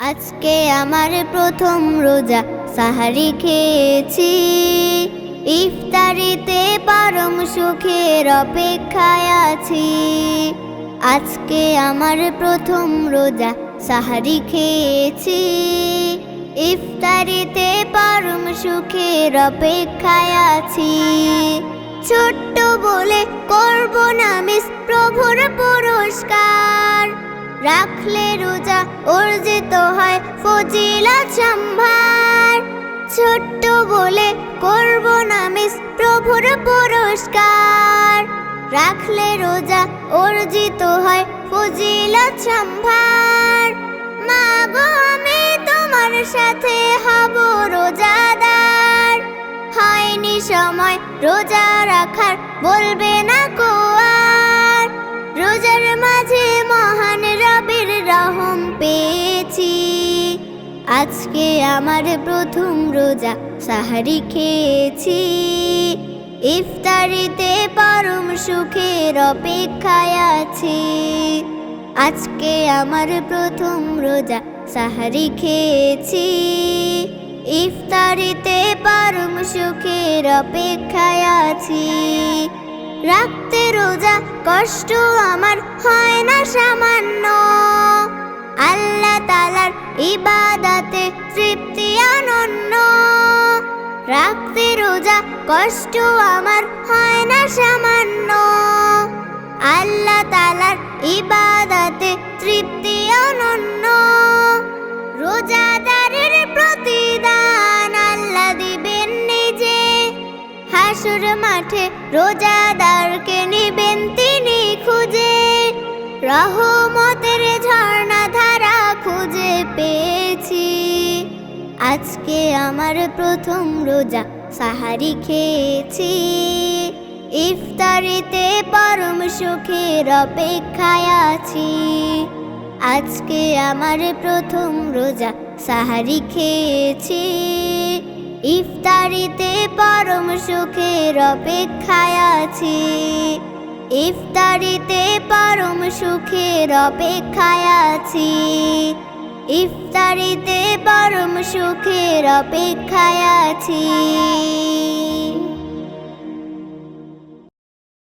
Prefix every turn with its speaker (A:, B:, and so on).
A: আজকে আমার প্রথম রোজা, সাহারি খেয়েছি। ইফতারিতে পারম সুখের অপেক্ষায় আছি। আজকে আমার প্রথম রোজা, সাহারি খেয়েছি। ইফতারিতে পারম সুখের অপেক্ষায় আছি। ছোট্ট বলে করব না, মিস প্রভুর পুরস্কার। রাখলে রোজা অর্জিত হয় ফজিলা সম্ভার। ছোট্ট বলে করব না মিস প্রভুর পুরস্কার। রাখলে রোজা অর্জিত হয় ফজিলা সম্ভার। মা গো, আমি তোমার সাথে হব রোজাদার। হয়নি সময় রোজা রাখার, বলবে না কো আজকে আমার প্রথম রোজা। সাহারি খেয়েছি। ইফতারিতে পরম সুখের অপেক্ষায় আছি। আজকে আমার প্রথম রোজা। সাহারি খেয়েছি। ইফতারিতে পরম সুখের অপেক্ষায় আছি। রাখতে রোজা কষ্ট আমার হয় না তালার ইবাদাতে তৃপ্তি অনন্য। রাখতে রোজা কষ্ট আমার হয় না সামান্য। আল্লাহ তালার ইবাদাতে তৃপ্তি অনন্য। রোজাদারের প্রতিদান আল্লাহ দিবেন নিজে। হাসুর মাঠে রোজাদারকে নিবেন তিনি খুঁজে। রহমতের আজকে আমার প্রথম রোজা। সাহারি খেয়েছি। ইফতারিতে পরম সুখের অপেক্ষায় আছি। আজকে আমার প্রথম রোজা। সাহারি খেয়েছি। ইফতারিতে পরম সুখের অপেক্ষায় আছি। ইফতারিতে পরম সুখের অপেক্ষায় আছি। ইফতারিতে পরম সুখের অপেক্ষায় আছি।